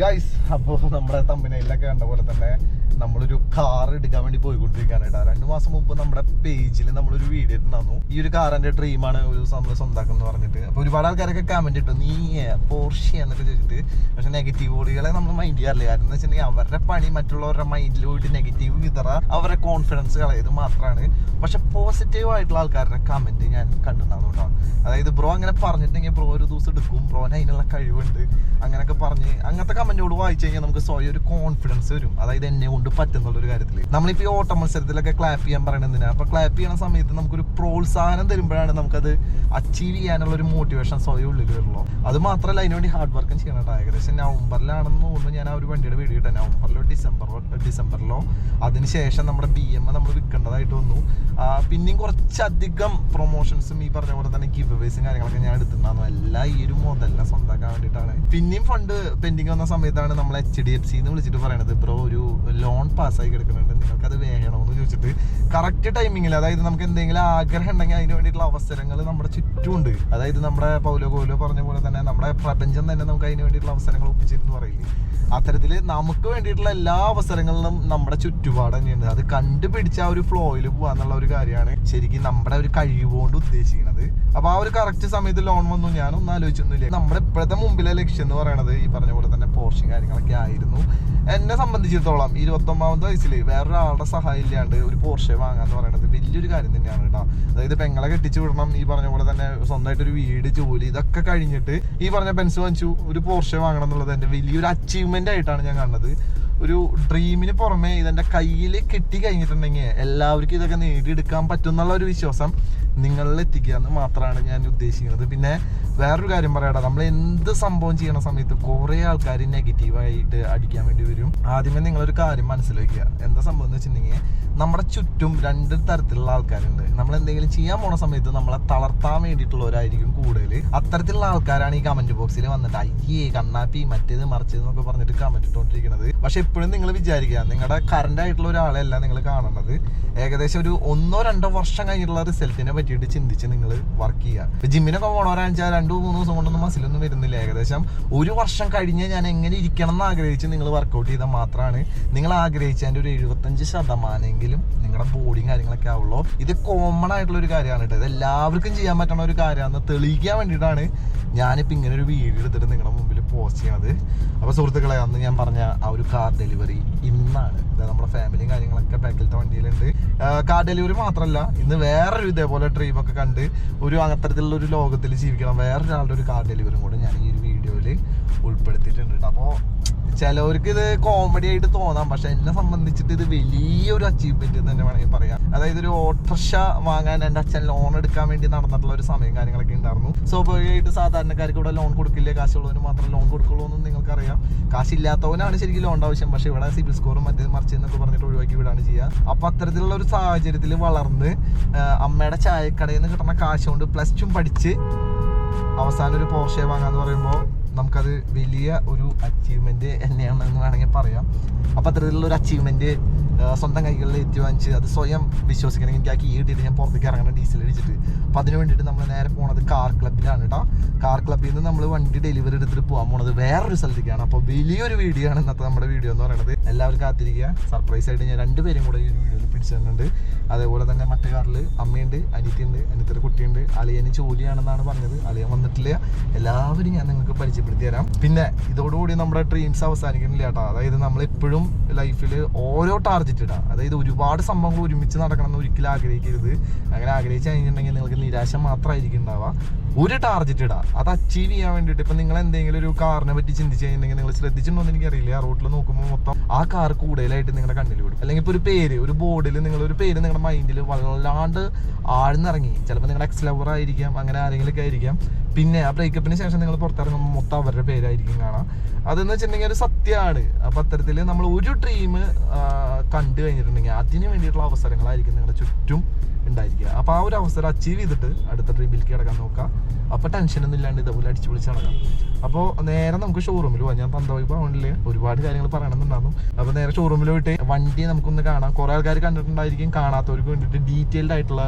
Guys അപ്പോൾ നമ്മുടെ തമ്പനയിലൊക്കെ കണ്ട പോലെ തന്നെ നമ്മളൊരു കാർ എടുക്കാൻ വേണ്ടി പോയിക്കൊണ്ടിരിക്കാനായിട്ട് രണ്ട് മാസം മുമ്പ് നമ്മുടെ പേജിൽ നമ്മളൊരു വീഡിയോ ഇട്ടുണ്ടായിരുന്നു ഈ ഒരു കാറിന്റെ എന്റെ ഡ്രീമാണ് ഒരു നമ്മൾ സ്വന്തമാക്കും എന്ന് പറഞ്ഞിട്ട്. അപ്പോൾ ഒരുപാട് ആൾക്കാരൊക്കെ കമന്റ് ഇട്ടു. നീ പോർഷി എന്നൊക്കെ ചോദിച്ചിട്ട്. പക്ഷെ നെഗറ്റീവ് ഓടികളെ നമ്മൾ മൈൻഡ് ചെയ്യാറില്ല കാരണം എന്ന് വെച്ചിട്ടുണ്ടെങ്കിൽ അവരുടെ പണി മറ്റുള്ളവരുടെ മൈൻഡിൽ പോയിട്ട് നെഗറ്റീവ് വിതറ അവരുടെ കോൺഫിഡൻസ് കളയത് മാത്രമാണ് പക്ഷെ പോസിറ്റീവ് ആയിട്ടുള്ള ആൾക്കാരുടെ കമന്റ് ഞാൻ കണ്ടിട്ടുണ്ടായിരുന്നു കേട്ടോ അതായത് ബ്രോ അങ്ങനെ പറഞ്ഞിട്ടുണ്ടെങ്കിൽ ബ്രോ ഒരു ദിവസം എടുക്കും. ബ്രോന് അതിനുള്ള കഴിവുണ്ട്. അങ്ങനെയൊക്കെ പറഞ്ഞ് അങ്ങനത്തെ കമന്റോട് വായിച്ചു കഴിഞ്ഞാൽ നമുക്ക് സ്വയം ഒരു കോൺഫിഡൻസ് വരും. അതായത് എന്നെ കൊണ്ട് പറ്റുന്നുള്ള ഒരു കാര്യത്തിൽ നമ്മളിപ്പോൾ ഈ ഓട്ട മത്സരത്തിലൊക്കെ ക്ലാപ്പ് ചെയ്യാൻ പറയുന്നത് എന്തിനാ? അപ്പൊ ക്ലാപ്പ് ചെയ്യുന്ന സമയത്ത് നമുക്കൊരു പ്രോത്സാഹനം തരുമ്പോഴാണ് നമുക്കത് അച്ചീവ് ചെയ്യാനുള്ള ഒരു മോട്ടിവേഷൻ സ്വയം ഉള്ളിൽ വരുള്ളൂ. അത് മാത്രമല്ല അതിനുവേണ്ടി ഹാർഡ് വർക്കും ചെയ്യണം. ഏകദേശം നവംബറിലാണെന്ന് തോന്നുന്നു ഞാൻ ആ ഒരു വണ്ടിയുടെ വീട് കിട്ടാൻ നവംബറിലോ ഡിസംബറോ ഡിസംബറിലോ. അതിനുശേഷം നമ്മുടെ ബി എം നമ്മൾ വിൽക്കേണ്ടതായിട്ട് വന്നു. പിന്നെയും കുറച്ചധികം പ്രൊമോഷൻസും ഈ പറഞ്ഞ പോലെ തന്നെ ഗിവ് അവേസും കാര്യങ്ങളൊക്കെ ഞാൻ എടുത്തിട്ടുണ്ടായിരുന്നു. എല്ലാം ഈ ഒരു മോഡലിനെ സ്വന്തമാക്കാൻ വേണ്ടിയിട്ടാണ്. പിന്നെയും ഫണ്ട് പെൻഡിങ് വന്ന സമയത്താണ് നമ്മൾ എച്ച് ഡി എഫ് സിന്ന് വിളിച്ചിട്ട് പറയണത് ബ്രോ ഒരു ലോൺ പാസ്സായി കിടക്കുന്നുണ്ട്. നിങ്ങൾക്ക് അത് വേണമെന്ന് ചോദിച്ചിട്ട് കറക്റ്റ് ടൈമിങ്ങിൽ അതായത് നമുക്ക് എന്തെങ്കിലും ആഗ്രഹം ഉണ്ടെങ്കിൽ അതിന് വേണ്ടിയിട്ടുള്ള അവസരങ്ങൾ നമ്മുടെ ചുറ്റുമുണ്ട്. അതായത് നമ്മുടെ പൗലോ കോലോ പറഞ്ഞ പോലെ തന്നെ നമ്മുടെ പ്രപഞ്ചം തന്നെ നമുക്ക് അതിന് വേണ്ടിയിട്ടുള്ള അവസരങ്ങൾ ഒപ്പിച്ചിരുന്നു പറയില്ലേ? അത്തരത്തിൽ നമുക്ക് വേണ്ടിയിട്ടുള്ള എല്ലാ അവസരങ്ങളിലും നമ്മുടെ ചുറ്റുപാട് തന്നെയുണ്ട്. അത് കണ്ടുപിടിച്ച ആ ഒരു ഫ്ലോയിൽ പോവാന്നുള്ള ഒരു കാര്യമാണ് ശരിക്കും നമ്മുടെ ഒരു കഴിവുകൊണ്ട് ഉദ്ദേശിക്കുന്നത്. അപ്പോൾ ആ ഒരു കറക്റ്റ് സമയത്ത് ലോൺ വന്നു. ഞാനൊന്നും ആലോചിച്ചൊന്നുമില്ല. നമ്മുടെ ഇപ്പോഴത്തെ മുമ്പിലെ ലക്ഷ്യം എന്ന് പറയുന്നത് ഈ പറഞ്ഞ പോലെ തന്നെ പോർഷൻ കാര്യങ്ങളൊക്കെ ആയിരുന്നു. എന്നെ സംബന്ധിച്ചിടത്തോളം ഇരുപത്തൊമ്പതാമത്തെ വയസ്സിൽ വേറൊരാളുടെ സഹായം ഇല്ലാണ്ട് ഒരു പോർഷെ വാങ്ങാന്ന് പറയുന്നത് വലിയൊരു കാര്യം തന്നെയാണ് കേട്ടോ. അതായത് പെങ്ങളെ കെട്ടിച്ചു വിടണം ഈ പറഞ്ഞ പോലെ തന്നെ സ്വന്തമായിട്ട് ഒരു വീട് ജോലി ഇതൊക്കെ കഴിഞ്ഞിട്ട് ഈ പറഞ്ഞ പെൻസ് വാങ്ങിച്ചു ഒരു പോർഷെ വാങ്ങണം എന്നുള്ളത് എന്റെ വലിയൊരു അച്ചീവ്മെന്റ് ആയിട്ടാണ് ഞാൻ കാണുന്നത്. ഒരു ഡ്രീമിന് പുറമെ ഇതെന്റെ കയ്യിൽ കിട്ടി കഴിഞ്ഞിട്ടുണ്ടെങ്കിൽ എല്ലാവർക്കും ഇതൊക്കെ നേടിയെടുക്കാൻ പറ്റും എന്നുള്ള ഒരു വിശ്വാസം നിങ്ങളിൽ എത്തിക്കുക എന്ന് മാത്രമാണ് ഞാൻ ഉദ്ദേശിക്കുന്നത്. പിന്നെ വേറൊരു കാര്യം പറയട്ടെ നമ്മൾ എന്ത് സംഭവം ചെയ്യണ സമയത്ത് കുറേ ആൾക്കാർ നെഗറ്റീവായിട്ട് അടിക്കാൻ വേണ്ടി വരും. ആദ്യമേ നിങ്ങളൊരു കാര്യം മനസ്സിലാക്കുക. എന്താ സംഭവം എന്ന് വെച്ചിട്ടുണ്ടെങ്കിൽ നമ്മുടെ ചുറ്റും രണ്ട് തരത്തിലുള്ള ആൾക്കാരുണ്ട്. നമ്മൾ എന്തെങ്കിലും ചെയ്യാൻ പോണ സമയത്ത് നമ്മളെ തളർത്താൻ വേണ്ടിയിട്ടുള്ളവരായിരിക്കും കൂടുതൽ. അത്തരത്തിലുള്ള ആൾക്കാരാണ് ഈ കമന്റ് ബോക്സിൽ വന്നിട്ട് അയ്യേ കണ്ണാപ്പി മറ്റേത് മറിച്ചത് എന്നൊക്കെ പറഞ്ഞിട്ട് കമന്റ് ഇട്ടുകൊണ്ടിരിക്കുന്നത് പക്ഷെ എപ്പോഴും നിങ്ങൾ വിചാരിക്കുക നിങ്ങളുടെ കറണ്ട് ആയിട്ടുള്ള ഒരാളെയല്ല നിങ്ങൾ കാണുന്നത്. ഏകദേശം ഒരു ഒന്നോ രണ്ടോ വർഷം കഴിഞ്ഞിട്ടുള്ള റിസൾട്ടിനെ പറ്റിയിട്ട് ചിന്തിച്ച് നിങ്ങൾ വർക്ക് ചെയ്യുക. ജിമ്മിനൊക്കെ ജിമ്മിനൊക്കെ പോണവരാണെന്ന് രണ്ടു മൂന്ന് ദിവസം കൊണ്ടൊന്നും മസിലൊന്നും വരുന്നില്ല. ഏകദേശം ഒരു വർഷം കഴിഞ്ഞ് ഞാൻ എങ്ങനെ ഇരിക്കണം എന്ന് ആഗ്രഹിച്ച് നിങ്ങൾ വർക്കൗട്ട് ചെയ്താൽ മാത്രമാണ് നിങ്ങൾ ആഗ്രഹിച്ചതിന്റെ ഒരു എഴുപത്തഞ്ച് ശതമാനമെങ്കിലും നിങ്ങളുടെ ബോഡിയും കാര്യങ്ങളൊക്കെ ആവുള്ളൂ. ഇത് കോമൺ ആയിട്ടുള്ള ഒരു കാര്യമാണ് കേട്ടോ. ഇത് എല്ലാവർക്കും ചെയ്യാൻ പറ്റുന്ന ഒരു കാര്യമാണെന്ന് തെളിയിക്കാൻ വേണ്ടിയിട്ടാണ് ഞാനിപ്പോൾ ഇങ്ങനെ ഒരു വീഡിയോ എടുത്തിട്ട് നിങ്ങളുടെ മുമ്പിൽ പോസ്റ്റ് ചെയ്യണത്. അപ്പോൾ സുഹൃത്തുക്കളെ അന്ന് ഞാൻ പറഞ്ഞ ആ ഒരു കാർ ഡെലിവറി ഇന്നാണ്. നമ്മുടെ ഫാമിലിയും കാര്യങ്ങളൊക്കെ ബാക്കിലത്തെ വണ്ടിയിലുണ്ട്. കാർ ഡെലിവറി മാത്രമല്ല ഇന്ന് വേറൊരു ഇതേപോലെ ഡ്രീമൊക്കെ കണ്ട് ഒരു അത്തരത്തിലുള്ള ഒരു ലോകത്തിൽ ജീവിക്കണം. വേറൊരാളുടെ ഒരു കാർ ഡെലിവറിയും കൂടെ ഞാൻ ഈ ഒരു വീഡിയോയിൽ ഉൾപ്പെടുത്തിയിട്ടുണ്ട് അപ്പോൾ ചിലവർക്ക് ഇത് കോമഡി ആയിട്ട് തോന്നാം. പക്ഷെ എന്നെ സംബന്ധിച്ചിട്ട് ഇത് വലിയൊരു അച്ചീവ്മെന്റ് തന്നെ വേണമെങ്കിൽ പറയാം. അതായത് ഒരു ഓട്ടർഷ വാങ്ങാൻ എന്റെ അച്ഛൻ ലോൺ എടുക്കാൻ വേണ്ടി നടന്നിട്ടുള്ള ഒരു സമയം കാര്യങ്ങളൊക്കെ ഉണ്ടായിരുന്നു. സ്വാഭാവികമായിട്ട് സാധാരണക്കാർക്ക് ഇവിടെ ലോൺ കൊടുക്കില്ലേ? കാശുള്ളവന് മാത്രം ലോൺ കൊടുക്കുള്ളൂ എന്നും നിങ്ങൾക്കറിയാം. കാശില്ലാത്തവനാണ് ശരിക്കും ലോൺ ആവശ്യം. പക്ഷെ ഇവിടെ സിബിൽ സ്കോറും മറ്റേ മറിച്ച് എന്നൊക്കെ പറഞ്ഞിട്ട് ഒഴിവാക്കി വിടാണ് ചെയ്യുക അപ്പൊ അത്തരത്തിലുള്ള ഒരു സാഹചര്യത്തിൽ വളർന്ന് അമ്മയുടെ ചായക്കടയിൽ നിന്ന് കിട്ടുന്ന കാശ് കൊണ്ട് പ്ലസ് ടു പഠിച്ച് അവസാനം ഒരു പോർഷെ വാങ്ങാന്ന് പറയുമ്പോൾ നമുക്കത് വലിയ ഒരു അച്ചീവ്മെന്റ് തന്നെയാണെന്ന് വേണമെങ്കിൽ പറയാം. അപ്പൊ അത്തരത്തിലുള്ള ഒരു അച്ചീവ്മെന്റ് സ്വന്തം കൈകളിൽ എത്തി വാങ്ങിച്ച് അത് സ്വയം വിശ്വസിക്കണമെങ്കിൽ എനിക്ക് ആ കീ ഞാൻ പുറത്തേക്ക് ഇറങ്ങണം ഡീസൽ അടിച്ചിട്ട്. അപ്പോൾ അതിന് വേണ്ടിയിട്ട് നമ്മൾ നേരെ പോണത് കാർ ക്ലബിലാണ് കേട്ടോ കാർ ക്ലബിൽ നിന്ന് നമ്മൾ വണ്ടി ഡെലിവറി എടുത്തിട്ട് പോകാൻ പോണത് വേറൊരു സ്ഥലത്തേക്കാണ്. അപ്പോൾ വലിയൊരു വീഡിയോ ആണ് ഇന്നത്തെ നമ്മുടെ വീഡിയോ എന്ന് പറയുന്നത് എല്ലാവരും കാത്തിരിക്കുക. സർപ്രൈസ് ആയിട്ട് ഞാൻ രണ്ടുപേരും കൂടെ ഈ വീഡിയോയിൽ തന്നിട്ടുണ്ട് അതേപോലെ തന്നെ മറ്റേ കാറിൽ അമ്മയുണ്ട് അനിയത്തിയുണ്ട് അനിയത്തിയുടെ കുട്ടിയുണ്ട്. അളിയന് ജോലിയാണെന്നാണ് പറഞ്ഞത്. അളിയൻ വന്നിട്ടില്ല. എല്ലാവരും ഞാൻ നിങ്ങൾക്ക് പരിചയപ്പെടുത്തി തരാം. പിന്നെ ഇതോടുകൂടി നമ്മുടെ ഡ്രീംസ് അവസാനിക്കുന്നില്ല കേട്ടോ അതായത് നമ്മൾ എപ്പോഴും ലൈഫിൽ ഓരോ ഇടാം അതായത് ഒരുപാട് സംഭവങ്ങൾ ഒരുമിച്ച് നടക്കണം എന്ന് ഒരിക്കലും ആഗ്രഹിക്കരുത്. അങ്ങനെ ആഗ്രഹിച്ചു കഴിഞ്ഞിട്ടുണ്ടെങ്കിൽ നിങ്ങൾക്ക് നിരാശ മാത്രമായിരിക്കും ഉണ്ടാവുക. ഒരു ടാർഗറ്റ് ഇടാം. അത് അച്ചീവ് ചെയ്യാൻ വേണ്ടിയിട്ട് ഇപ്പം നിങ്ങൾ എന്തെങ്കിലും ഒരു കാറിനെ പറ്റി ചിന്തിച്ച് കഴിഞ്ഞിട്ടുണ്ടെങ്കിൽ നിങ്ങൾ ശ്രദ്ധിച്ചിട്ടുണ്ടോ എന്ന് എനിക്കറിയില്ല. ആ റോട്ടിൽ നോക്കുമ്പോൾ മൊത്തം ആ കാർ കൂടുതലായിട്ട് നിങ്ങളുടെ കണ്ണിൽ വിടും അല്ലെങ്കിൽ ഇപ്പോൾ ഒരു പേര് ഒരു ബോർഡിൽ നിങ്ങൾ ഒരു പേര് നിങ്ങളുടെ മൈൻഡിൽ വല്ലാണ്ട് ആഴ്ന്നിറങ്ങി. ചിലപ്പോൾ നിങ്ങളുടെ എക്സ് ലവർ ആയിരിക്കാം അങ്ങനെ ആരെങ്കിലുമൊക്കെ ആയിരിക്കാം. പിന്നെ ആ ബ്രേക്കപ്പിന് ശേഷം നിങ്ങൾ പുറത്തിറങ്ങുമ്പോൾ മൊത്തം അവരുടെ പേരായിരിക്കും കാണാം. അതെന്ന് വെച്ചിട്ടുണ്ടെങ്കിൽ ഒരു സത്യമാണ്. അപ്പൊ അത്തരത്തിൽ നമ്മൾ ഒരു ഡ്രീം കണ്ടു കഴിഞ്ഞിട്ടുണ്ടെങ്കിൽ അതിന് വേണ്ടിയിട്ടുള്ള അവസരങ്ങളായിരിക്കും നിങ്ങളുടെ ചുറ്റും. ഉണ്ടായിരിക്കുക. അപ്പൊ ആ ഒരു അവസരം അച്ചീവ് ചെയ്തിട്ട് അടുത്ത ഡ്രീമിലേക്ക് കിടക്കാൻ നോക്കാം അപ്പൊ ടെൻഷനൊന്നും ഇല്ലാണ്ട് ഇതേപോലെ അടിച്ചു പൊളിച്ച് നടക്കാം. അപ്പോൾ നേരെ നമുക്ക് ഷോറൂമിൽ പോവാം. ഞാൻ പന്തവായി പോകണില്ലേ ഒരുപാട് കാര്യങ്ങൾ പറയണമെന്നുണ്ടായിരുന്നു അപ്പോൾ നേരെ ഷോറൂമിൽ പോയിട്ട് വണ്ടി നമുക്കൊന്ന് കാണാം. കുറേ ആൾക്കാർ കണ്ടിട്ടുണ്ടായിരിക്കും കാണാത്തവർക്ക് വേണ്ടിട്ട് ഡീറ്റെയിൽഡ് ആയിട്ടുള്ള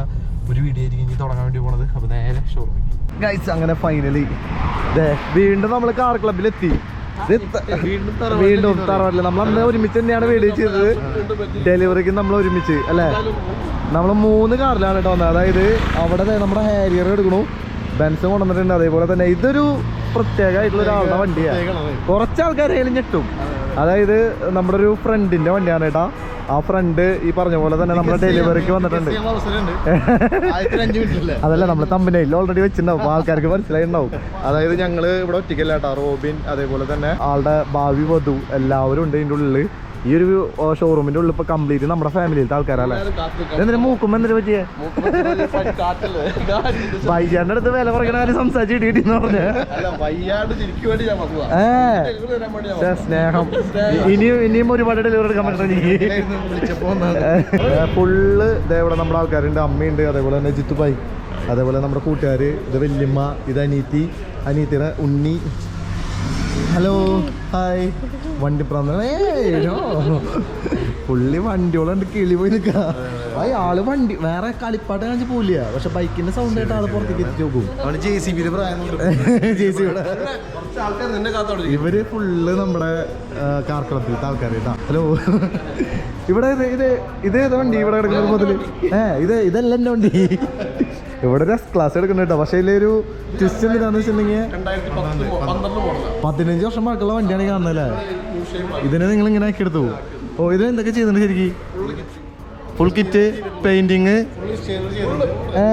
ഒരു വീഡിയോ ആയിരിക്കും ഇനി തുടങ്ങാൻ വേണ്ടി പോണത്. അപ്പോൾ നേരെ ഷോറൂമിൽ ഗൈസ് അങ്ങനെ ഫൈനലി വീണ്ടും നമ്മൾ കാർ ക്ലബിലെത്തി എത്തി. വീണ്ടും നമ്മൾ അന്ന് ഒരുമിച്ച് തന്നെയാണ് വീഡിയോ ചെയ്തത്. ഡെലിവറിക്ക് നമ്മൾ ഒരുമിച്ച് അല്ലേ? നമ്മൾ മൂന്ന് കാറിലാണ് കേട്ടോ വന്നത്. അതായത് അവിടെ നമ്മുടെ ഹാരിയർ എടുക്കണു. ബെൻസ് കൊണ്ടുവന്നിട്ടുണ്ട്. അതേപോലെ തന്നെ ഇതൊരു പ്രത്യേകമായിട്ടുള്ള ഒരാളുടെ വണ്ടിയാണ് കുറച്ച് ആൾക്കാരെങ്കിലും ഞെട്ടും. അതായത് നമ്മുടെ ഒരു ഫ്രണ്ടിന്റെ വണ്ടിയാണ് കേട്ടാ. ആ ഫ്രണ്ട് ഈ പറഞ്ഞ പോലെ തന്നെ നമ്മുടെ ഡെലിവറിക്ക് വന്നിട്ടുണ്ട്. അതല്ല നമ്മൾ തമ്പിനയിൽ ഓൾറെഡി വെച്ചിട്ടുണ്ടാവും. ആൾക്കാർക്ക് മനസ്സിലായിട്ടുണ്ടാവും. അതായത് ഞങ്ങൾ ഇവിടെ ഒറ്റയ്ക്കല്ല കേട്ടോ. റോബിൻ അതേപോലെ തന്നെ ആളുടെ ഭാവി വധു എല്ലാവരും ഉണ്ട് ഇതിന്റെ ഉള്ളിൽ. ഈ ഒരു ഷോറൂമിന്റെ ഉള്ളിൽ ഇപ്പൊ കംപ്ലീറ്റ് നമ്മുടെ ഫാമിലിയിലത്തെ ആൾക്കാരല്ലേ? എന്തിനാ മൂക്കുമ്പോ എന്തിനു പറ്റിയേ? ബൈജാന്റെ അടുത്ത് വില കുറയ്ക്കണ കാര്യം സംസാരിച്ച് കിട്ടിയെന്ന് പറഞ്ഞ. ഏ. സ്നേഹം. ഇനിയും ഇനിയും ഒരുപാട് ഡെലിവറി എടുക്കാൻ പറ്റണം ഫുള്ള് ഇതേപോലെ നമ്മുടെ ആൾക്കാരുണ്ട് അമ്മയുണ്ട് അതേപോലെ തന്നെ ജിത്തു ജിത്തുബായി അതേപോലെ നമ്മുടെ കൂട്ടുകാർ ഇത് വല്യമ്മ ഇത് അനീത്തി അനീത്തിയുടെ ഉണ്ണി. Hello hi. വണ്ടി പ്രാന്തോ പുള്ളി വണ്ടിയോളണ്ട് കിളി പോയി നിൽക്ക ആൾ വണ്ടി വേറെ കളിപ്പാട്ട് കാണിച്ച് പോലില്ല പക്ഷെ ബൈക്കിന്റെ സൗണ്ട് ആയിട്ട് ആൾ പുറത്തേക്ക് എത്തി നോക്കും ജെ സി ബിയിൽ ജെ സി ഇവർ ഫുള്ള് നമ്മുടെ കാർക്കളത്തിലത്തെ ആൾക്കാർ കേട്ടാ. ഹലോ ഇവിടെ ഇത് ഇത് ഇത് വണ്ടി? ഇവിടെ കിടക്കുന്ന മുതൽ ഏ ഇത് ഇതല്ല എന്റെ വണ്ടി. ഇവിടെ ഒരു ക്ലാസ് എടുക്കുന്നുണ്ട് പക്ഷേ ഇതിലൊരു ട്വിസ്റ്റ് എന്താണെന്ന് വെച്ചിട്ടുണ്ടെങ്കിൽ പതിനഞ്ച് വർഷം പഴക്കമുള്ള വണ്ടിയാണ് കാണുന്നല്ലേ ഇതിനെ നിങ്ങൾ ഇങ്ങനെ ആക്കി എടുത്തു. ഓ ഇത് എന്തൊക്കെ ചെയ്യുന്നുണ്ട് ശരിക്കും? ഫുൾ കിറ്റ് പെയിന്റിങ് ഏ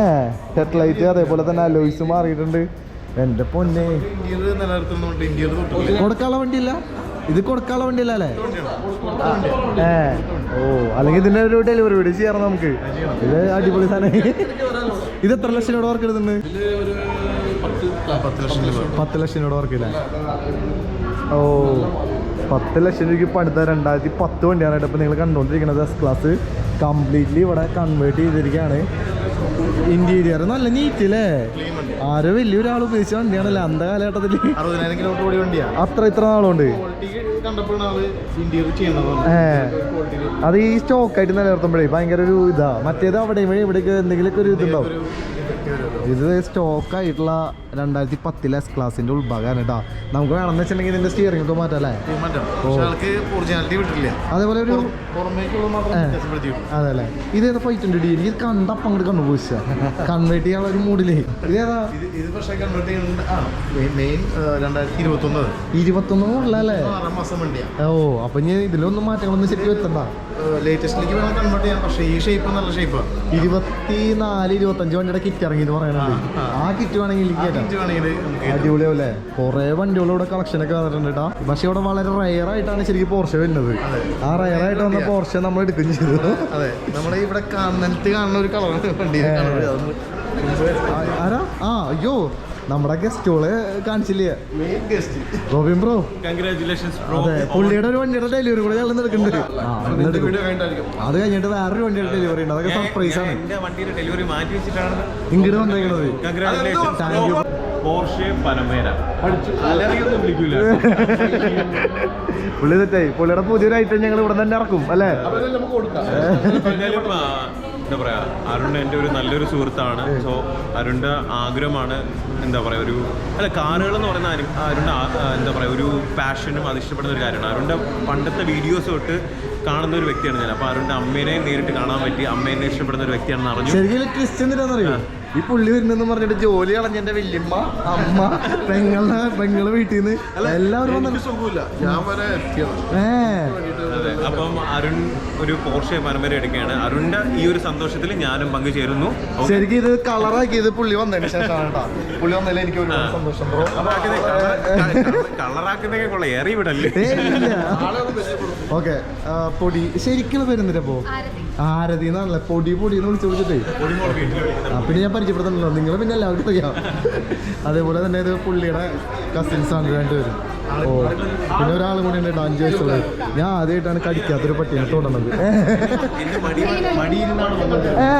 ഹെഡ്ലൈറ്റ് അതേപോലെ തന്നെ അലോയ്സ് മാറിയിട്ടുണ്ട്. എന്റെ പൊന്നെ. കൊടുക്കാനുള്ള വണ്ടിയില്ല? ഇത് കൊടുക്കാനുള്ള വണ്ടിയില്ല അല്ലേ? ഏ ഓ അല്ലെങ്കിൽ ഇതിന്റെ ഒരു ഡെലിവറി വീട് ചെയ്യാറ് നമുക്ക്. ഇത് അടിപൊളി സാധനം. ഇത് എത്ര ലക്ഷം രൂപ വർക്ക് ഒരു പത്ത് ലക്ഷം രൂപ. വർക്ക് ഇല്ല ഓ പത്ത് ലക്ഷം രൂപയ്ക്ക് പടുത്ത രണ്ടായിരത്തി പത്ത് വണ്ടിയാണ് ഇപ്പം നിങ്ങൾ കണ്ടുകൊണ്ടിരിക്കുന്നത്. എസ് ക്ലാസ് കംപ്ലീറ്റ്ലി ഇവിടെ കൺവേർട്ട് ചെയ്തിരിക്കുകയാണ്. ഇന്റീരിയർ നല്ല നീറ്റ് അല്ലേ ആരോ വലിയൊരാൾ ഉപയോഗിച്ച വണ്ടിയാണല്ലേ അന്ത കാലഘട്ടത്തിൽ അറുപതിനായിരം കിലോമീറ്റർ ഓടിയ അത്ര ഇത്ര നാളുണ്ട് അത് ഈ സ്റ്റോക്കായിട്ട് നിലനിർത്തുമ്പോഴേ ഭയങ്കര ഒരു ഇതാ. മറ്റേത് അവിടെ ഇവിടെ ഇവിടേക്ക് എന്തെങ്കിലുമൊക്കെ ഒരു ഇതുണ്ടാവും. ഇത് സ്റ്റോക്ക് ആയിട്ടുള്ള രണ്ടായിരത്തി പത്തിലെ എസ് ക്ലാസിന്റെ ഉൾഭാഗമാണ് കേട്ടോ നമുക്ക് വേണമെന്ന് വെച്ചിട്ടുണ്ടെങ്കിൽ ഇതിന്റെ സ്റ്റിയറിംഗ് ഒക്കെ മാറ്റാം വിട്ടില്ല അതേപോലെ ഒരു. അതെ അല്ലേ? ഇത് ഏതാ ഫൈറ്റ് ഡി? കണ്ട അപ്പം അങ്ങോട്ട് കണ്ണു പോയിച്ച കൺവേർട്ട് ചെയ്യാനുള്ള ഒരു മൂഡിലേ ഇതേതാ ഇത് പക്ഷേ കൺവേർട്ട് മെയിൻ രണ്ടായിരത്തി ഇരുപത്തൊന്ന് ഓ അപ്പൊ ഇനി ഇതിലൊന്നും മാറ്റങ്ങളൊന്നും ശരിക്കും എത്തണ്ട. ലേറ്റസ്റ്റിലേക്ക് വേണം കൺവേർട്ട് പക്ഷേ ഈ ഷേപ്പ് നല്ല ഷേപ്പാണ് ഇരുപത്തിനാല് ഇരുപത്തഞ്ച് വണ്ടിയുടെ കിറ്റ് ഇറങ്ങി എന്ന് ആ കിറ്റ് നമുക്ക് അടിപൊളിയാവല്ലേ കുറെ വണ്ടികളും ഇവിടെ കളക്ഷൻ ഒക്കെ വന്നിട്ടുണ്ട് കേട്ടോ പക്ഷെ ഇവിടെ വളരെ റയർ ആയിട്ടാണ് ശരിക്കും പോർഷെ വരുന്നത്. ആ റയർ ആയിട്ട് വന്ന പോർഷെ നമ്മൾ എടുക്കുകയും ചെയ്തു. അതെ. നമ്മുടെ ഇവിടെ കാണത്ത് കാണുന്ന ഒരു കളർ വണ്ടി ആരാ? ആ അയ്യോ. നമ്മുടെ ഗസ്റ്റുകളെ കാണിച്ചില്ലേ? Main guest Robin bro. അതെ പുള്ളിയുടെ ഒരു വണ്ടിയുടെ ഡെലിവറി കൂടെ ഞങ്ങൾ എടുക്കുന്നുണ്ട്. അത് കഴിഞ്ഞിട്ട് വേറൊരു വണ്ടിയുടെ ഡെലിവറി ഉണ്ട്. അതൊക്കെ സർപ്രൈസ് ആണ്. എന്റെ വണ്ടിയുടെ ഡെലിവറി മാറ്റി വെച്ചിട്ടാണ് ഇങ്ങോട്ട് താങ്ക് യു വിളിക്കൂല. പുള്ളി തെറ്റായി. പുള്ളിയുടെ പുതിയൊരു ഐറ്റം ഞങ്ങൾ ഇവിടെ തന്നെ ഇറക്കും അല്ലേ? എന്താ പറയാ അരുൺ എന്റെ ഒരു നല്ലൊരു സുഹൃത്താണ്. സോ അരുണിന്റെ ആഗ്രഹമാണ് എന്താ പറയാ ഒരു അല്ല കാറുകൾ എന്ന് പറയുന്ന അരു- അരുണിന്റെ എന്താ പറയാ ഒരു പാഷനും അത് ഇഷ്ടപ്പെടുന്ന ഒരു കാര്യമാണ്. അരുണിന്റെ പണ്ടത്തെ വീഡിയോസ് തൊട്ട് കാണുന്ന ഒരു വ്യക്തിയാണ് ഞാൻ. അപ്പോൾ അരുണിന്റെ അമ്മേനെ നേരിട്ട് കാണാൻ പറ്റി അമ്മേനെ ഇഷ്ടപ്പെടുന്ന ഒരു വ്യക്തിയാണെന്ന് അറിഞ്ഞു. ഈ പുള്ളി വരുന്നെന്ന് പറഞ്ഞിട്ട് ജോലി കളഞ്ഞ എന്റെ വല്യമ്മ അമ്മ പെങ്ങളുടെ പെങ്ങൾ വീട്ടിൽ നിന്ന് എല്ലാവരും അപ്പം അരുൺ ഒരു പോർഷെ പരമ്പര എടുക്കുകയാണ്. അരുണിന്റെ ഈ ഒരു സന്തോഷത്തിൽ ഞാനും പങ്കുചേരുന്നു. ശരിക്കും ഇത് കളറാക്കിയത് പുള്ളി വന്നതിന് ശേഷമാണ് കേട്ടോ പുള്ളി വന്നതിൽ എനിക്ക് ഒരുപാട് സന്തോഷം ബ്രോ. കളറാക്കുന്നതൊക്കെ കൊള്ളാം. ഏറി വിടല്ലേ? ഓക്കെ പൊടി. ശരിക്കും പേരെന്തിനാ പോ ആരതി. എന്നാണല്ലേ പൊടി പൊടി എന്ന് വിളിച്ചു വിളിച്ചിട്ടേ. പിന്നെ ഞാൻ പരിചയപ്പെടുത്തണല്ലോ നിങ്ങൾ പിന്നെ എല്ലാവർക്കും അറിയാം. അതേപോലെ തന്നെ ഇത് പുള്ളിയുടെ കസിൻസ് ആണ് രണ്ടുപേരും. ഓ പിന്നെ ഒരാൾ കൂടി ഉണ്ട് അഞ്ചു വയസ്സുള്ളത് ഞാൻ ആദ്യമായിട്ടാണ് കടിക്കാത്തൊരു പട്ടിയെ തോന്നുന്നത് ഏ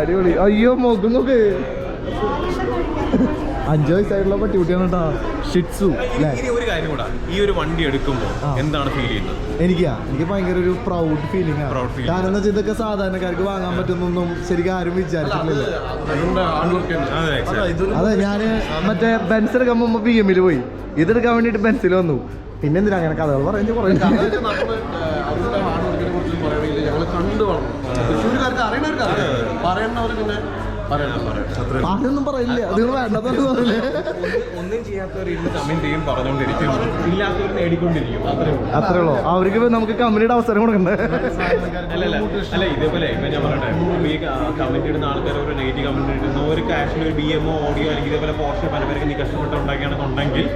അടിപൊളി. അയ്യോ മുഖം നോക്ക്. അഞ്ചു വയസ്സായിട്ടുള്ള പട്ടിക്കുട്ടിയാണ് കേട്ടോ ഷിറ്റ്സു അല്ലേ കാര്യം കൂടാ. ഈ ഒരു വണ്ടി എടുക്കുമ്പോൾ എന്താണ് ഫീൽ ചെയ്യുന്നത്? എനിക്കാ. എനിക്ക് ഭയങ്കര ഒരു പ്രൗഡ് ഫീലിംഗ് ആണ് Proud feeling. കാരണം വെച്ചാൽ ഇതൊക്കെ സാധാരണക്കാർക്ക് വാങ്ങാൻ പറ്റുന്നൊന്നും ശരിക്കും ആരും വിചാരിച്ചിട്ടില്ല അതെ exactly. അതെ ഞാൻ മറ്റേ ബെൻസ് എടുക്കാൻ മുമ്പ് പി എമ്മിൽ പോയി. ഇതെടുക്കാൻ വേണ്ടിയിട്ട് ബെൻസിൽ വന്നു. പിന്നെ എന്തിനാ അങ്ങനെ കഥകൾ പറഞ്ഞു കുറേ ഞങ്ങൾ കണ്ടു വളർന്നു. തൃശ്ശൂരുകാർക്ക് അറിയണവർക്ക് അറിയാം. പറയണവർ പിന്നെ അതൊന്നും പറയില്ല. അത് വേണ്ടതെന്ന് പറഞ്ഞില്ലേ ഒന്നും ചെയ്യാത്തവർ ഇരുന്ന് കമന്റ് ചെയ്യും പറഞ്ഞുകൊണ്ടിരിക്കും. ഇല്ലാത്തവർ നേടിക്കൊണ്ടിരിക്കും. അത്രേ ഉള്ളൂ. അത്രേ ഉള്ളൂ. അവർക്ക് നമുക്ക് കമ്പനിയുടെ അവസരം കൊടുക്കണ്ടേ? അല്ല അല്ല ഇതേപോലെ ഇപ്പൊ ഞാൻ പറയട്ടെ. ഈ കമന്റ് ഇടുന്ന ആൾക്കാർ ഒരു നെഗറ്റീവ് കമന്റ് ഇടുന്ന. ഒരു കാഷിൽ ഒരു ബി എംഒ ഓഡിയോ അല്ലെങ്കിൽ ഇതേപോലെ പോർഷെ പലവർക്ക് നീ കഷ്ടപ്പെട്ട് ഉണ്ടാക്കിയാണെന്നുണ്ടെങ്കിൽ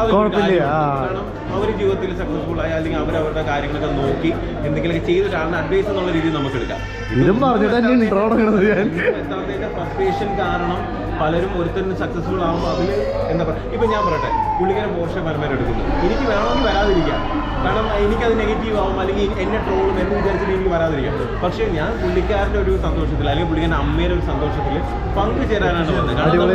അത് കുഴപ്പമില്ല, കാര്യമുണ്ട്. ആ. കാരണം അവർ ജീവിതത്തിൽ സക്സസ്ഫുൾ ആയി അല്ലെങ്കിൽ അവർ അവരുടെ കാര്യങ്ങളൊക്കെ നോക്കി എന്തെങ്കിലുമൊക്കെ ചെയ്തിട്ടാണ് അഡ്വൈസ് എന്നുള്ള രീതിയിൽ നമുക്ക് എടുക്കാം ഇതും പറഞ്ഞു തന്നെ ഇൻട്രോ തുടങ്ങുന്നത് ഞാൻ. ഫ്രസ്ട്രേഷൻ കാരണം പലരും ഒരുത്തരും സക്സസ്ഫുൾ ആകുമ്പോൾ അതിൽ എന്താ പറയുക? ഇപ്പം ഞാൻ പറയട്ടെ പുള്ളിക്കാരൻ പോർഷൻ എടുക്കുന്നു. എനിക്ക് വേണമെങ്കിൽ വരാതിരിക്കാം. കാരണം എനിക്കത് നെഗറ്റീവ് ആവും അല്ലെങ്കിൽ എന്നെ ട്രോളും എന്ന് വിചാരിച്ചിട്ട് എനിക്ക് വരാതിരിക്കാം പക്ഷേ ഞാൻ പുള്ളിക്കാരന്റെ ഒരു സന്തോഷത്തിൽ അല്ലെങ്കിൽ പുള്ളിക്കാരന്റെ അമ്മയുടെ ഒരു സന്തോഷത്തിൽ പങ്കുചേരാനാണ് വന്നത്. കാരണം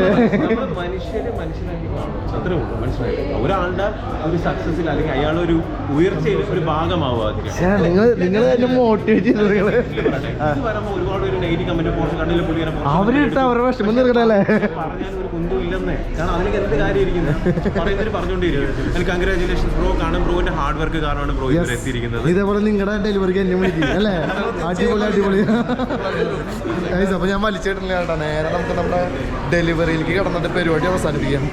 നമ്മൾ മനുഷ്യരെ മനുഷ്യനാക്കി കാണും അത്രേ ഉള്ളൂ മനസ്സിലായില്ലേ? ഒരാളുടെ ഒരു സക്സസിൽ അല്ലെങ്കിൽ അയാളൊരു ഉയർച്ചയിൽ ഒരു ഭാഗമാവുക നിങ്ങൾ നിങ്ങൾ തന്നെ മോട്ടിവേറ്റ് ചെയ്തു നിങ്ങൾ. വരുമ്പോൾ ഒരുപാട് ഒരു നെഗറ്റീവ് കമന്റ് പോസ്റ്റ് കണ്ടില്ല പുള്ളിക്കാരൻ അവരിട്ട അവരുടെ വിഷമം തീർക്കണല്ലേ? പറഞ്ഞാൽ ഒരു കുന്തും ഇല്ലെന്നേ. കാരണം അതിലേക്ക് എന്ത് കാര്യം ഇരിക്കുന്നത് പറഞ്ഞുകൊണ്ടിരിക്കും എനിക്ക് കൺഗ്രാചുലേഷൻ ബ്രോ കാണും ബ്രോന്റെ ഹാർഡ് വർക്ക് കാരണമാണ് ബ്രോ ഇവിടെ എത്തിയിരിക്കുന്നത്. ഇതേപോലെ നിങ്ങളുടെ ഡെലിവറി എന്നെ വിളിക്കും. അല്ലേ? അടിപൊളി അടിപൊളി. അപ്പൊ ഞാൻ വലിച്ചിട്ടില്ല കേട്ടോ. നേരെ നമുക്ക് നമ്മുടെ ഡെലിവറിയിലേക്ക് കടന്നിട്ട് പരിപാടി അവസാനിപ്പിക്കാം.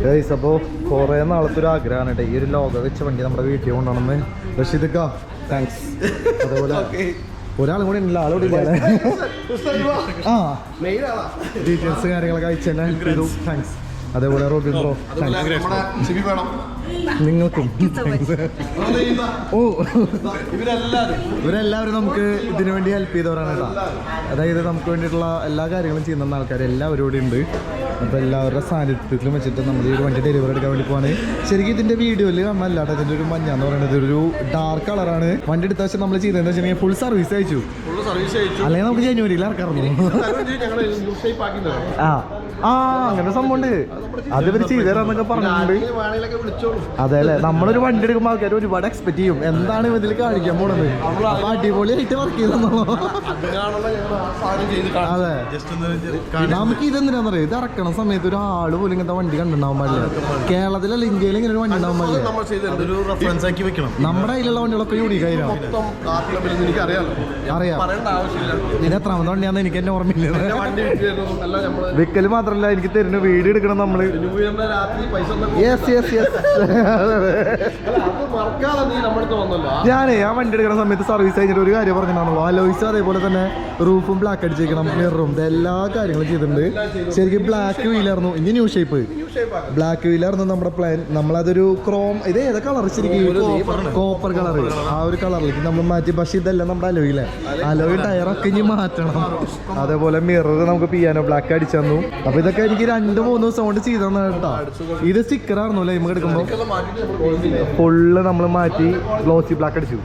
ഗൈസ് അപ്പോൾ കുറേ നാളത്തെ ഒരു ആഗ്രഹമാണ് കേട്ടോ ഈ ഒരു ലോക വെച്ച വണ്ടി നമ്മുടെ വീട്ടിൽ കൊണ്ടുവന്ന് റഷീദക്ക താങ്ക്സ് അതേപോലെ ഒരാളും കൂടി ഉണ്ടല്ലോ ആളോട് ആ. ഡീറ്റെയിൽസ് കാര്യങ്ങളൊക്കെ അയച്ചു തന്നെ. താങ്ക്സ് അതേപോലെ റോബിൻ ബ്രോ താങ്ക്സ് നമ്മുടെ ചിവി വേണം. നിങ്ങൾക്കും. ഓ. ഇവരെല്ലാവരും നമുക്ക് ഇതിനു വേണ്ടി ഹെൽപ്പ് ചെയ്തവരാണ് കേട്ടോ. അതായത് നമുക്ക് വേണ്ടിയിട്ടുള്ള എല്ലാ കാര്യങ്ങളും ചെയ്യുന്ന ആൾക്കാർ എല്ലാവരും ഇവിടെ ഉണ്ട്. അപ്പോൾ എല്ലാവരുടെ സാന്നിധ്യത്തിലും വെച്ചിട്ട് നമ്മൾ ഈ ഒരു വണ്ടി ഡെലിവറി എടുക്കാൻ വേണ്ടി പോവാണ്. ശരിക്കും ഇതിന്റെ വീഡിയോയിൽ നമ്മൾ കേട്ടോ ഇതിന്റെ ഒരു മഞ്ഞ എന്ന് പറയുന്നത് ഒരു ഡാർക്ക് കളറാണ് വണ്ടി എടുത്ത വെച്ചാൽ നമ്മൾ ചെയ്തതെന്ന് വെച്ചിട്ടുണ്ടെങ്കിൽ ഫുൾ സർവീസ് അയച്ചു. അല്ലെങ്കിൽ നമുക്ക് ജനുവരിയിൽ ഇറക്കാറുണ്ട് ആ. ആ അങ്ങനെ സംഭവം ഉണ്ട്. അത് ഇവർ ചെയ്തു തരാന്നൊക്കെ പറഞ്ഞിട്ടുണ്ട്. അതെ അല്ലേ? നമ്മളൊരു വണ്ടി എടുക്കുമ്പോൾ ആൾക്കാർ ഒരുപാട് എക്സ്പെക്ട് ചെയ്യും. എന്താണ് ഇതിൽ കാണിക്കാൻ പോണത്? അപ്പൊ അടിപൊളിയായിട്ട് വർക്ക് ചെയ്തെന്നുള്ളൂ നമുക്ക് ഇതെന്തിനാന്ന് ഇതെന്തിനാന്നറിയോ? ഇത് ഇറക്കണ സമയത്ത് ഒരാൾ പോലും ഇങ്ങനത്തെ വണ്ടി കണ്ടിട്ടുണ്ടാവാൻ പാടില്ല. കേരളത്തിലല്ല ഇന്ത്യയിൽ ഇങ്ങനെ ഒരു വണ്ടി ഉണ്ടാവാൻ പാടില്ല. ഒരു നമ്മുടെ കയ്യിലുള്ള വണ്ടികളൊക്കെ യൂണിക് ആയിരുന്നു അറിയാം. ഇത് എത്രാമത്തെ വണ്ടിയാന്ന് എനിക്ക് എന്നെ ഓർമ്മയില്ല. വിക്കൽ മാത്രല്ല എനിക്ക് തരുന്ന വീട് എടുക്കണം നമ്മൾ. യെസ് യെസ് യെസ് അല്ല, ഞാനേ ആ വണ്ടി എടുക്കുന്ന സമയത്ത് സർവീസ് കഴിഞ്ഞിട്ട് ഒരു കാര്യം പറഞ്ഞിട്ടുണ്ടാണല്ലോ അലോയ്സ് അതേപോലെ തന്നെ റൂഫും ബ്ലാക്ക് അടിച്ചേക്കണം മിററും എല്ലാ കാര്യങ്ങളും ചെയ്തിട്ടുണ്ട്. ശരിക്കും ബ്ലാക്ക് വീലായിരുന്നു ഇനി ന്യൂ ഷേപ്പ് ബ്ലാക്ക് വീലായിരുന്നു നമ്മുടെ പ്ലാൻ നമ്മളതൊരു ക്രോം ഇത് ഏതാ കളർ ശരിക്കും? കോപ്പർ കളർ ആ ഒരു കളറിലേക്ക് നമ്മൾ മാറ്റി. പക്ഷേ ഇതെല്ലാം നമ്മുടെ അലോയിലെ അലോയി ടയറൊക്കെ ഇനി മാറ്റണം. അതേപോലെ മിറർ നമുക്ക് പിയാനോ ബ്ലാക്ക് അടിച്ചു തന്നു. അപ്പൊ ഇതൊക്കെ എനിക്ക് രണ്ട് മൂന്ന് ദിവസം കൊണ്ട് ചെയ്തു കേട്ടോ. ഇത് സ്റ്റിക്കർ ആയിരുന്നു നമുക്ക് എടുക്കുമ്പോൾ ഫുള്ള് നമ്മൾ മാറ്റി ഗ്ലോസി ബ്ലാക്ക് അടിച്ചു.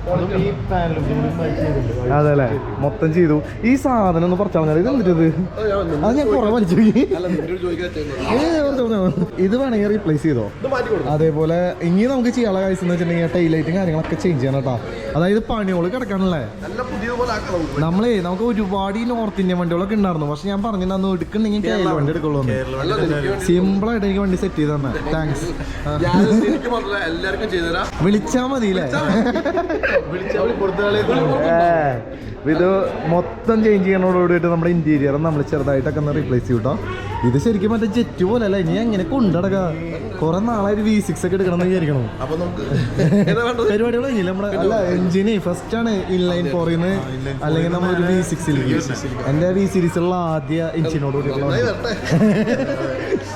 അതെ അല്ലേ മൊത്തം ചെയ്തു. ഈ സാധനം ഒന്ന് പറിച്ചാൽ ഇത് എന്തിട്ടത് അത് ഞാൻ കുറെ വലിച്ചു. ഇത് വേണമെങ്കിൽ റീപ്ലേസ് ചെയ്തോ? അതേപോലെ ഇനി നമുക്ക് ചെയ്യാനുള്ള കാര്യം എന്ന് വെച്ചിട്ടുണ്ടെങ്കിൽ ടൈലൈറ്റും കാര്യങ്ങളൊക്കെ ചേഞ്ച് ചെയ്യണം കേട്ടോ. അതായത് പണിയോൾ കിടക്കാനല്ലേ. നമ്മളേ നമുക്ക് ഒരുപാട് ഈ നോർത്ത് ഇന്ത്യൻ വണ്ടികളൊക്കെ ഉണ്ടായിരുന്നു. പക്ഷെ ഞാൻ പറഞ്ഞിട്ടുണ്ടെന്ന് എടുക്കുന്നെങ്കിൽ കേരള വണ്ടി എടുക്കുള്ളൂ ആയിട്ട് എനിക്ക് വണ്ടി സെറ്റ് ചെയ്ത് തന്നെ. താങ്ക്സ് എനിക്ക് മാത്രമല്ല എല്ലാവർക്കും ചെയ്തുതരാം വിളിച്ചാ കൊടുത്താലേ ഇത് മൊത്തം ചേഞ്ച് ചെയ്യണോടുകൂടിയിട്ട് നമ്മുടെ ഇന്റീരിയർ നമ്മൾ ചെറുതായിട്ടൊക്കെ ഒന്ന് റീപ്ലേസ് ചെയ്യും ഇത് ശരിക്കും മറ്റേ ജെറ്റ് പോലെ അല്ല ഇനി എങ്ങനെ കൊണ്ടടക്ക? കുറെ നാളായിട്ട് വി സിക്സ് ഒക്കെ എടുക്കണം എന്ന് വിചാരിക്കണം പരിപാടികൾ കഴിഞ്ഞില്ല നമ്മുടെ അല്ല എഞ്ചിന് ഫസ്റ്റ് ആണ് ഇൻലൈൻ ഫോറിന്ന് അല്ലെങ്കിൽ നമ്മൾ ഒരു വി സിക്സിലേക്ക് എന്റെ വി സീരീസിലുള്ള ആദ്യ എഞ്ചിനോട് കൂടിയുള്ള. വരട്ടെ.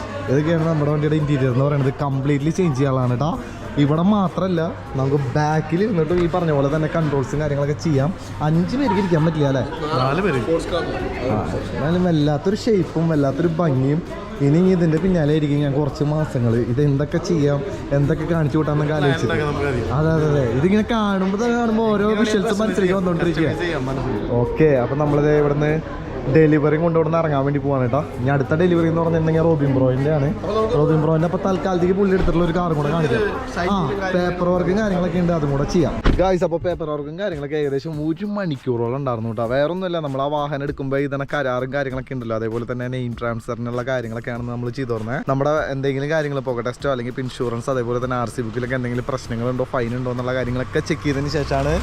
ഇതൊക്കെയാണ് നമ്മുടെ വണ്ടിയുടെ ഇന്റീരിയർ എന്ന് പറയുന്നത്. കംപ്ലീറ്റ്ലി ചേഞ്ച് ചെയ്യാനുള്ളതാണ് കേട്ടോ ഇവിടെ മാത്രമല്ല നമുക്ക് ബാക്കിൽ ഇരുന്നിട്ട് ഈ പറഞ്ഞ പോലെ തന്നെ കൺട്രോൾസും കാര്യങ്ങളൊക്കെ ചെയ്യാം. അഞ്ച് പേർക്ക് ഇരിക്കാൻ പറ്റില്ല അല്ലേ? നാല് പേര്. എന്നാലും വല്ലാത്തൊരു ഷേപ്പും വല്ലാത്തൊരു ഭംഗിയും. ഇനി ഇതിന്റെ പിന്നാലെ ആയിരിക്കും ഞാൻ കുറച്ച് മാസങ്ങൾ ഇത് എന്തൊക്കെ ചെയ്യാം എന്തൊക്കെ കാണിച്ചു കൂട്ടാന്നൊക്കെ ആലോചിച്ചത് അതെ അതെ അതെ. ഇതിങ്ങനെ കാണുമ്പോൾ തന്നെ കാണുമ്പോൾ ഓരോ വിഷ്വൽസ് മനസ്സിലേക്ക് വന്നോണ്ടിരിക്കുക ഓക്കെ അപ്പൊ നമ്മളിത് ഇവിടുന്ന് ഡെലിവറി കൊണ്ടുവിടുന്ന ഇറങ്ങാൻ വേണ്ടി പോവാണ് കേട്ടോ. ഇനി അടുത്ത ഡെലിവറി എന്ന് പറഞ്ഞിട്ടുണ്ടെങ്കിൽ റോബിൻ ബ്രോയിന്റെ ആണ്. റോബിൻ ബ്രോയിന്റെ അപ്പോൾ തൽക്കാലത്തേക്ക് പുള്ളി എടുത്തിട്ടുള്ള ഒരു കാറും കൂടെ കാണിക്കാം. ആ പേപ്പർ വർക്കും കാര്യങ്ങളൊക്കെ ഉണ്ട് അതും കൂടെ ചെയ്യാം. ഗായ്സ് അപ്പോൾ പേപ്പർ വർക്കും കാര്യങ്ങളൊക്കെ ഏകദേശം ഒരു മണിക്കൂറോളം ഉണ്ടായിരുന്നു കേട്ടോ. വേറെ ഒന്നുമില്ല നമ്മൾ ആ വാഹനം എടുക്കുമ്പോൾ ഇതിനെ കരാറും കാര്യങ്ങളൊക്കെ ഉണ്ടല്ലോ. അതേപോലെ തന്നെ നെയിം ട്രാൻസ്ഫറിനുള്ള കാര്യങ്ങളൊക്കെയാണ് നമ്മൾ ചെയ്തു തന്നെ നമ്മുടെ എന്തെങ്കിലും കാര്യങ്ങൾ പോകെ ടെസ്റ്റോ അല്ലെങ്കിൽ ഇൻഷുറൻസ് അതേപോലെ തന്നെ ആർ സി ബുക്കിലൊക്കെ എന്തെങ്കിലും പ്രശ്നങ്ങളുണ്ടോ ഫൈൻ ഉണ്ടോ എന്നുള്ള കാര്യങ്ങളൊക്കെ ചെക്ക് ചെയ്തതിന് ശേഷമാണ്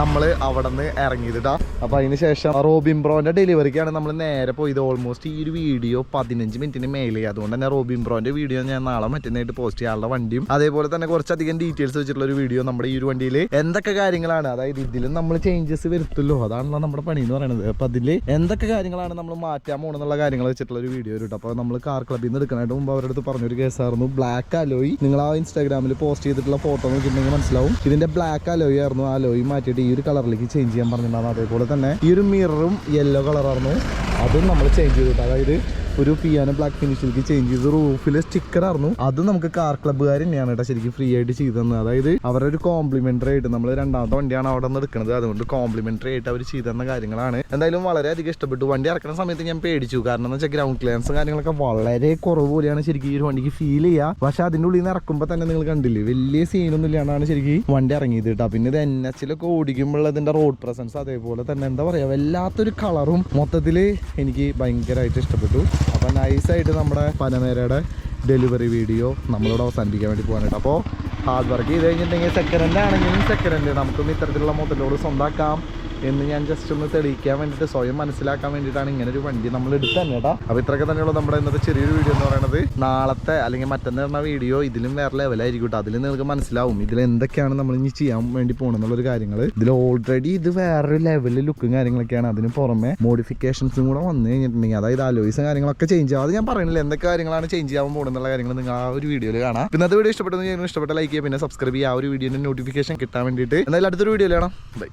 നമ്മൾ അവിടെ നിന്ന് ഇറങ്ങിയത് കേട്ടോ. അപ്പോൾ അതിന് ശേഷം റോബിൻ ബ്രോന്റെ ഡെലിവറിക്കാണ് നമ്മൾ നേരെ പോയത് ഓൾമോസ്റ്റ് ഈ ഒരു വീഡിയോ പതിനഞ്ച് മിനിറ്റിന് മേലെ അതുകൊണ്ട് തന്നെ റോബിൻ ബ്രോന്റെ വീഡിയോ ഞാൻ നാളെ മറ്റന്നായിട്ട് പോസ്റ്റ് ചെയ്യാനുള്ള വണ്ടിയും. അതേപോലെ തന്നെ കുറച്ചധികം ഡീറ്റെയിൽസ് വെച്ചിട്ടുള്ള ഒരു വീഡിയോ നമ്മുടെ ഈ ഒരു വണ്ടിയിൽ എന്തൊക്കെ കാര്യങ്ങളാണ്. അതായത് ഇതിലും നമ്മൾ ചേഞ്ചസ് വരുത്തുമല്ലോ അതാണല്ലോ നമ്മുടെ പണി എന്ന് പറയുന്നത് അപ്പം അതിൽ എന്തൊക്കെ കാര്യങ്ങളാണ് നമ്മൾ മാറ്റാൻ പോകണമെന്നുള്ള കാര്യങ്ങൾ വെച്ചിട്ടുള്ള ഒരു വീഡിയോ കേട്ടോ അപ്പോൾ നമ്മൾ കാർ ക്ലബിൽ നിന്ന് എടുക്കാനായിട്ട് മുമ്പ് അവരുടെ അടുത്ത് പറഞ്ഞൊരു കേസായിരുന്നു ബ്ലാക്ക് അലോയി നിങ്ങൾ ആ ഇൻസ്റ്റാഗ്രാമിൽ പോസ്റ്റ് ചെയ്തിട്ടുള്ള ഫോട്ടോ നോക്കിയിട്ടുണ്ടെങ്കിൽ മനസ്സിലാവും. ഇതിന്റെ ബ്ലാക്ക് അലോയി ആയിരുന്നു. ആ അലോയി മാറ്റിയിട്ട് ഈ ഒരു കളറിലേക്ക് ചേഞ്ച് ചെയ്യാൻ പറഞ്ഞിട്ടുണ്ടായിരുന്നു. അതേപോലെ തന്നെ ഈ ഒരു മിററും യെല്ലോ കളറായിരുന്നു Bye. അതും നമ്മൾ ചേഞ്ച് ചെയ്തിട്ട്. അതായത് ഒരു പിയാനോ ബ്ലാക്ക് ഫിനിഷിലേക്ക് ചേഞ്ച് ചെയ്ത് റൂഫിൽ സ്റ്റിക്കർ ആയിരുന്നു. അത് നമുക്ക് കാർ ക്ലബ്ബുകാർ തന്നെയാണ് കേട്ടോ ശരിക്കും ഫ്രീ ആയിട്ട് ചെയ്തു തന്നത്. അതായത് അവരുടെ ഒരു കോംപ്ലിമെന്ററി ആയിട്ട് നമ്മൾ രണ്ടാമത്തെ വണ്ടിയാണ് അവിടെ നിന്ന് എടുക്കുന്നത് അതുകൊണ്ട് കോംപ്ലിമെന്ററി ആയിട്ട് അവർ ചെയ്തു തന്ന കാര്യങ്ങളാണ്. എന്തായാലും വളരെയധികം ഇഷ്ടപ്പെട്ടു. വണ്ടി ഇറക്കുന്ന സമയത്ത് ഞാൻ പേടിച്ചു. കാരണം എന്ന് വെച്ചാൽ ഗ്രൗണ്ട് ക്ലിയറൻസും കാര്യങ്ങളൊക്കെ വളരെ കുറവ് പോലെയാണ് ശരിക്കും ഈ ഒരു വണ്ടിക്ക് ഫീൽ ചെയ്യുക പക്ഷെ അതിന്റെ ഉള്ളിൽ നിന്ന് ഇറക്കുമ്പോൾ തന്നെ നിങ്ങൾ കണ്ടില്ലേ? വലിയ സീനൊന്നും ഇല്ലാണ്ടാണ് ശരിക്കും വണ്ടി ഇറങ്ങിയത് കേട്ടോ. പിന്നെ ഇത് എൻ എച്ചിലൊക്കെ ഓടിക്കുമ്പോൾ അതിന്റെ റോഡ് പ്രസൻസ് അതേപോലെ തന്നെ. എന്താ പറയുക വല്ലാത്തൊരു കളറും മൊത്തത്തിൽ എനിക്ക് ഭയങ്കരമായിട്ട് ഇഷ്ടപ്പെട്ടു. അപ്പോൾ നൈസായിട്ട് നമ്മുടെ പനമേരയുടെ ഡെലിവറി വീഡിയോ നമ്മളോട് അവസാനിപ്പിക്കാൻ വേണ്ടി പോകാനായിട്ട് അപ്പോൾ ഹാർഡ് വർക്ക് ചെയ്ത് കഴിഞ്ഞിട്ടുണ്ടെങ്കിൽ സെക്കൻഡ് ആണെങ്കിലും സെക്കൻഡ് നമുക്കും ഇത്തരത്തിലുള്ള മൊത്തത്തിലോട് സ്വന്താക്കാം. എന്ന് ഞാൻ ജസ്റ്റ് ഒന്ന് തെളിയിക്കാൻ വേണ്ടിട്ട് സ്വയം മനസ്സിലാക്കാൻ വേണ്ടിയിട്ടാണ് ഇങ്ങനെ ഒരു വണ്ടി നമ്മൾ എടുത്ത് തന്നെ കേട്ടോ അപ്പോൾ ഇത്രയൊക്കെ തന്നെയുള്ള നമ്മുടെ ഇന്നത്തെ ചെറിയൊരു വീഡിയോ എന്ന് പറയുന്നത് നാളത്തെ അല്ലെങ്കിൽ മറ്റന്ന് പറഞ്ഞ വീഡിയോ ഇതിലും വേറെ ലെവലായിരിക്കും കേട്ടോ അതിൽ നിങ്ങൾക്ക് മനസ്സിലാവും ഇതിൽ എന്തൊക്കെയാണ് നമ്മൾ ഇനി ചെയ്യാൻ വേണ്ടി പോകണമെന്നുള്ളൊരു കാര്യങ്ങൾ ഇതിൽ ഓൾറെഡി ഇത് വേറൊരു ലെവലിൽ ലുക്കും കാര്യങ്ങളൊക്കെയാണ്. അതിന് പുറമെ മോഡിഫിക്കേഷൻസും കൂടെ വന്നു കഴിഞ്ഞിട്ടുണ്ടെങ്കിൽ അതായത് അലോയ്സും കാര്യങ്ങളൊക്കെ ചേഞ്ച് ആവും. അത് ഞാൻ പറയുന്നില്ല എന്തൊക്കെ കാര്യങ്ങളാണ് ചേഞ്ച് ചെയ്യാൻ പോകുന്നുള്ള കാര്യങ്ങൾ നിങ്ങൾ ആ ഒരു വീഡിയോയിൽ കാണാം. പിന്നെ അത് വീഡിയോ ഇഷ്ടപ്പെട്ടെന്ന് ഞാൻ ഇഷ്ടപ്പെട്ട ലൈക്ക് ചെയ്യുക. പിന്നെ സബ്സ്ക്രൈബ് ചെയ്യുക. ആ ഒരു വീഡിയോന്റെ നോട്ടിഫിക്കേഷൻ കിട്ടാൻ വേണ്ടിയിട്ട്. എന്തായാലും അടുത്തൊരു വീഡിയോയിൽ കാണാം. ബൈ